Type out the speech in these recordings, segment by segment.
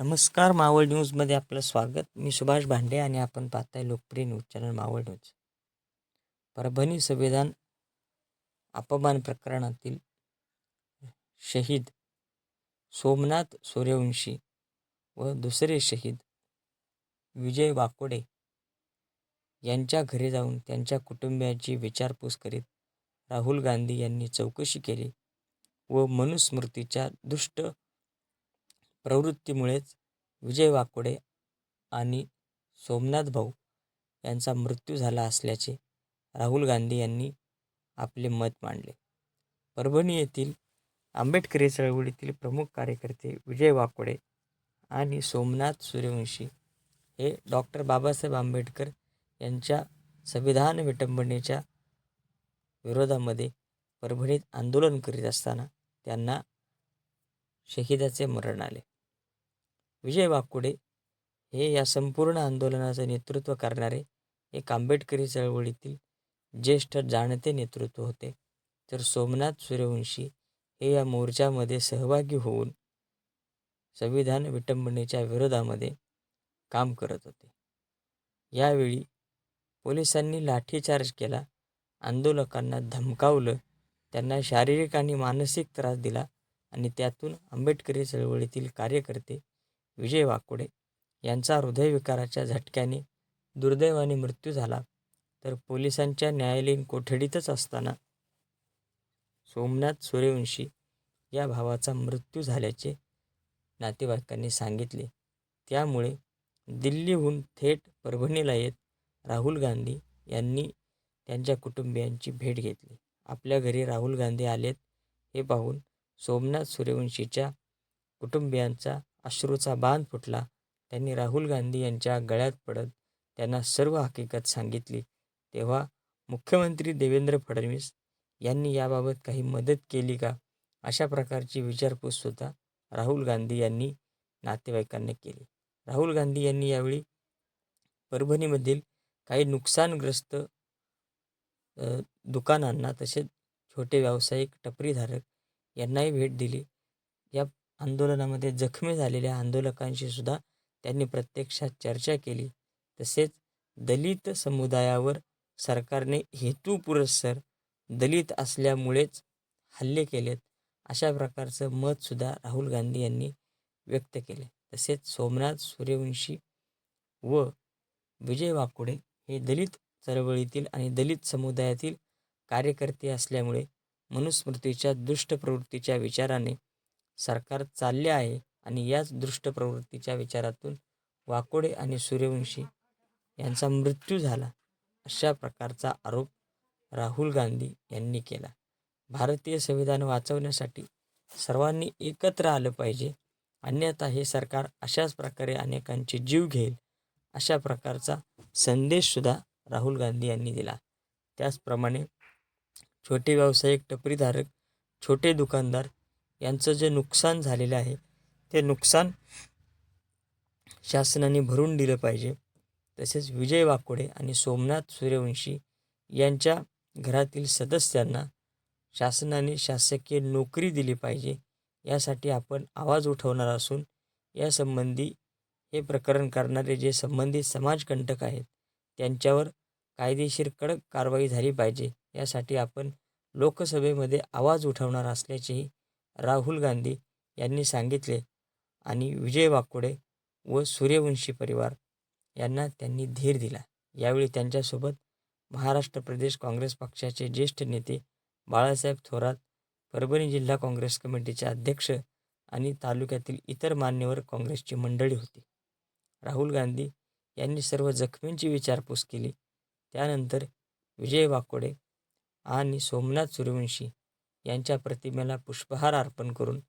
नमस्कार मावळ न्यूजमध्ये आपलं स्वागत. मी सुभाष भांडे आणि आपण पाहताय लोकप्रिय news channel Maval news. Parbhani संविधान अपमान प्रकरणातील शहीद सोमनाथ सूर्यवंशी व दुसरे शहीद विजय वाकोडे यांच्या घरी जाऊन त्यांच्या कुटुंबियांची विचारपूस करीत राहुल गांधी यांनी चौकशी केली व मनुस्मृतीच्या दुष्ट प्रवृत्तीमुळेच विजय वाकोडे आणि सोमनाथ भाऊ यांचा मृत्यू झाला असल्याचे राहुल गांधी यांनी आपले मत मांडले. परभणी येथील आंबेडकरी चळवळीतील प्रमुख कार्यकर्ते विजय वाकोडे आणि सोमनाथ सूर्यवंशी हे डॉक्टर बाबासाहेब आंबेडकर यांच्या संविधान विटंबनेच्या विरोधामध्ये परभणीत आंदोलन करीत असताना त्यांना शहिदाचे मरण आले. विजय वाकुडे हे या संपूर्ण आंदोलनाचं नेतृत्व करणारे एक आंबेडकरी चळवळीतील ज्येष्ठ जाणते नेतृत्व होते. तर सोमनाथ सूर्यवंशी हे या मोर्चामध्ये सहभागी होऊन संविधान विटंबनेच्या विरोधामध्ये काम करत होते. यावेळी पोलिसांनी लाठीचार्ज केला आंदोलकांना धमकावलं त्यांना शारीरिक आणि मानसिक त्रास दिला आणि त्यातून आंबेडकरी चळवळीतील कार्यकर्ते विजय वाकोडे यांचा हृदयविकाराच्या झटक्याने दुर्दैवाने मृत्यू झाला तर पोलिसांच्या न्यायालयीन कोठडीतच असताना सोमनाथ सूर्यवंशी या भावाचा मृत्यू झाल्याचे नातेवाईकांनी सांगितले. त्यामुळे दिल्लीहून थेट परभणीला येत राहुल गांधी यांनी त्यांच्या कुटुंबियांची भेट घेतली. आपल्या घरी राहुल गांधी आलेत हे पाहून सोमनाथ सूर्यवंशीच्या कुटुंबियांचा अश्रूचा बांध फुटला. त्यांनी राहुल गांधी यांच्या गळ्यात पडत त्यांना सर्व हकीकत सांगितली. तेव्हा मुख्यमंत्री देवेंद्र फडणवीस यांनी याबाबत काही मदत केली का? अशा प्रकारची विचारपूससुद्धा राहुल गांधी यांनी नातेवाईकांना केली. राहुल गांधी यांनी यावेळी परभणीमधील काही नुकसानग्रस्त दुकानांना तसेच छोटे व्यावसायिक टपरीधारक यांनाही भेट दिली. या आंदोलनामध्ये जखमी झालेल्या आंदोलकांशी सुद्धा त्यांनी प्रत्यक्षात चर्चा केली. तसेच दलित समुदायावर सरकारने हेतुपुरस्सर दलित असल्यामुळेच हल्ले केलेत अशा प्रकारचं मतसुद्धा राहुल गांधी यांनी व्यक्त केले. तसेच सोमनाथ सूर्यवंशी व विजय वाकोडे हे दलित चळवळीतील आणि दलित समुदायातील कार्यकर्ते असल्यामुळे मनुस्मृतीच्या दुष्ट प्रवृत्तीच्या विचाराने सरकार चालले आहे आणि याच दृष्ट प्रवृत्तीच्या विचारातून वाकोडे आणि सूर्यवंशी यांचा मृत्यू झाला अशा प्रकारचा आरोप राहुल गांधी यांनी केला. भारतीय संविधान वाचवण्यासाठी सर्वांनी एकत्र आलं पाहिजे अन्यथा हे सरकार अशाच प्रकारे अनेकांचे जीव घेईल अशा प्रकारचा संदेशसुद्धा राहुल गांधी यांनी दिला. त्याचप्रमाणे छोटे व्यावसायिक टपरीधारक छोटे दुकानदार यांचं जे नुकसान झालेलं आहे ते नुकसान शासनाने भरून दिलं पाहिजे. तसेच विजय वाकोडे आणि सोमनाथ सूर्यवंशी यांच्या घरातील सदस्यांना शासनाने शासकीय नोकरी दिली पाहिजे यासाठी आपण आवाज उठवणार असून यासंबंधी हे प्रकरण करणारे जे संबंधित समाजकंटक आहेत त्यांच्यावर कायदेशीर कडक कारवाई झाली पाहिजे यासाठी आपण लोकसभेमध्ये आवाज उठवणार असल्याचेही राहुल गांधी यांनी सांगितले आणि विजय वाकोडे व सूर्यवंशी परिवार यांना त्यांनी धीर दिला. यावेळी त्यांच्यासोबत महाराष्ट्र प्रदेश काँग्रेस पक्षाचे ज्येष्ठ नेते बाळासाहेब थोरात परभणी जिल्हा काँग्रेस कमिटीचे अध्यक्ष आणि तालुक्यातील इतर मान्यवर काँग्रेसची मंडळी होती. राहुल गांधी यांनी सर्व जखमींची विचारपूस केली. त्यानंतर विजय वाकोडे आणि सोमनाथ सूर्यवंशी यांच्या प्रतिमेला पुष्पहार अर्पण करून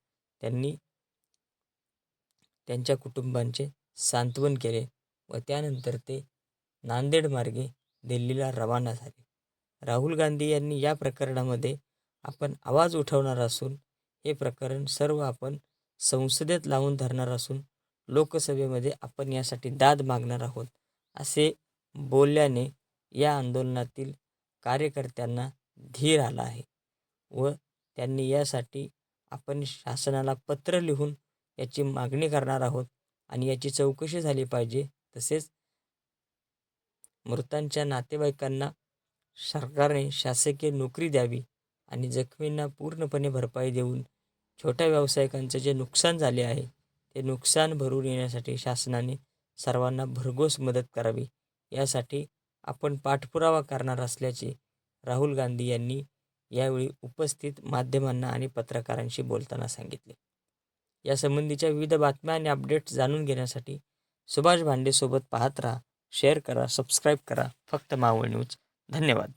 त्यांनी त्यांच्या कुटुंबांचे सांत्वन केले व त्यानंतर ते नांदेड मार्गे दिल्लीला रवाना झाले. राहुल गांधी यांनी या प्रकरणामध्ये आपण आवाज उठवणार असून हे प्रकरण सर्व आपण संसदेत लावून धरणार असून लोकसभेमध्ये आपण यासाठी दाद मागणार आहोत असे बोलल्याने या आंदोलनातील कार्यकर्त्यांना धीर आला आहे व त्यांनी यासाठी आपण शासनाला पत्र लिहून याची मागणी करणार आहोत आणि याची चौकशी झाली पाहिजे. तसेच मृतांच्या नातेवाईकांना सरकारने शासकीय नोकरी द्यावी आणि जखमींना पूर्णपणे भरपाई देऊन छोट्या व्यावसायिकांचं जे नुकसान झाले आहे ते नुकसान भरून येण्यासाठी शासनाने सर्वांना भरघोस मदत करावी. यासाठी आपण पाठपुरावा करणार असल्याचे राहुल गांधी यांनी यावेळी उपस्थित माध्यमांना आणि पत्रकारांशी बोलताना सांगितले. यासंबंधीच्या विविध बातम्या आणि अपडेट्स जाणून घेण्यासाठी सुभाष भांडेसोबत पाहत राहा शेअर करा सबस्क्राईब करा. फक्त मावळ न्यूज. धन्यवाद.